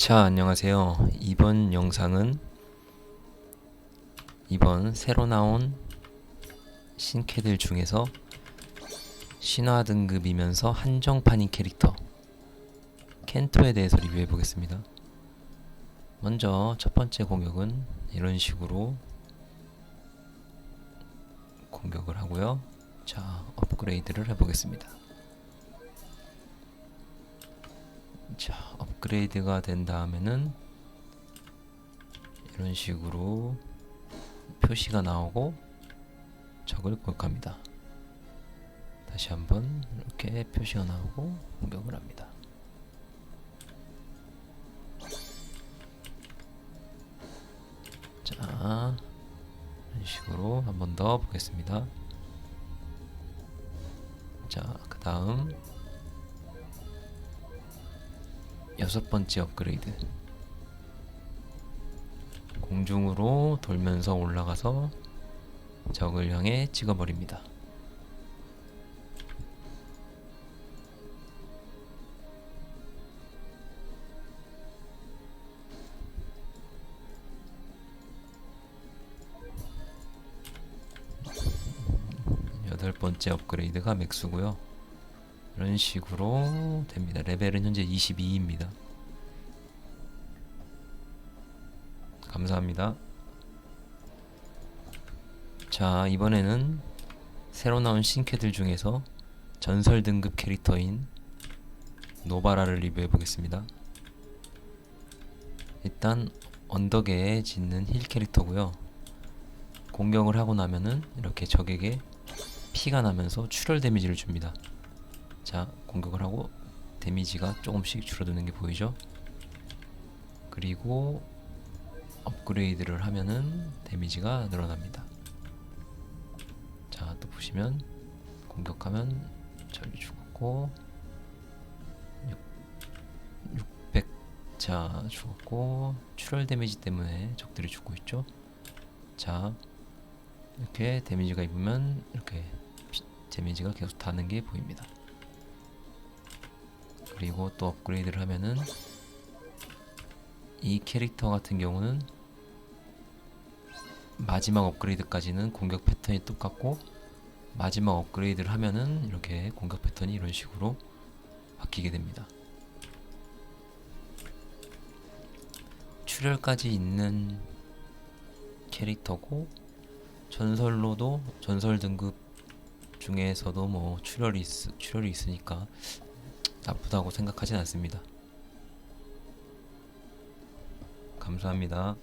자, 안녕하세요. 이번 영상은 이번 새로 나온 신캐들 중에서 신화 등급이면서 한정판인 캐릭터 켄토에 대해서 리뷰해 보겠습니다. 먼저 첫 번째 공격은 이런 식으로 공격을 하고요. 자, 업그레이드를 해 보겠습니다. 자, 업그레이드가 된 다음에는 이런 식으로 표시가 나오고 적을 공격합니다. 다시 한번 이렇게 표시가 나오고 공격을 합니다. 자, 이런 식으로 한 번 더 보겠습니다. 자, 그 다음 여섯 번째 업그레이드. 공중으로 돌면서 올라가서 적을 향해 찍어버립니다. 여덟 번째 업그레이드가 맥수고요. 이런 식으로 됩니다. 레벨은 현재 22입니다. 감사합니다. 자, 이번에는 새로 나온 신캐들 중에서 전설 등급 캐릭터인 노바라를 리뷰해 보겠습니다. 일단 언덕에 짓는 힐 캐릭터고요. 공격을 하고 나면은 이렇게 적에게 피가 나면서 출혈 데미지를 줍니다. 자, 공격을 하고 데미지가 조금씩 줄어드는 게 보이죠? 그리고 업그레이드를 하면은 데미지가 늘어납니다. 자, 또 보시면 공격하면 저기 죽었고 600 자, 죽었고 출혈 데미지 때문에 적들이 죽고 있죠. 자, 이렇게 데미지가 입으면 이렇게 피- 데미지가 계속 다는 게 보입니다. 그리고 또 업그레이드를 하면은 이 캐릭터 같은 경우는 마지막 업그레이드까지는 공격 패턴이 똑같고 마지막 업그레이드를 하면은 이렇게 공격 패턴이 이런 식으로 바뀌게 됩니다. 출혈까지 있는 캐릭터고 전설로도 전설 등급 중에서도 뭐 출혈이 있, 출혈이 있으니까 나쁘다고 생각하진 않습니다. 감사합니다.